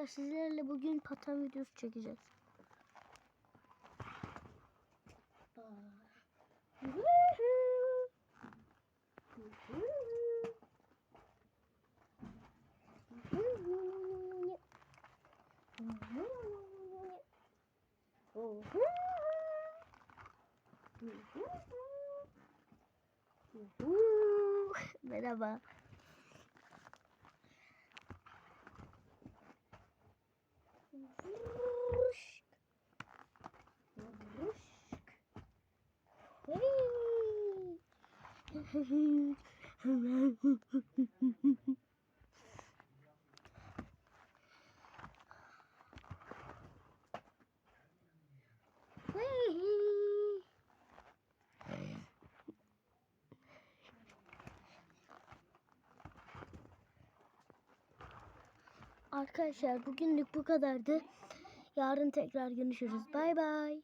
Arkadaşlar sizlerle bugün paten videosu çekeceğiz. Merhaba. Hey. Arkadaşlar bugünlük bu kadardı. Yarın tekrar görüşürüz. Bay bay.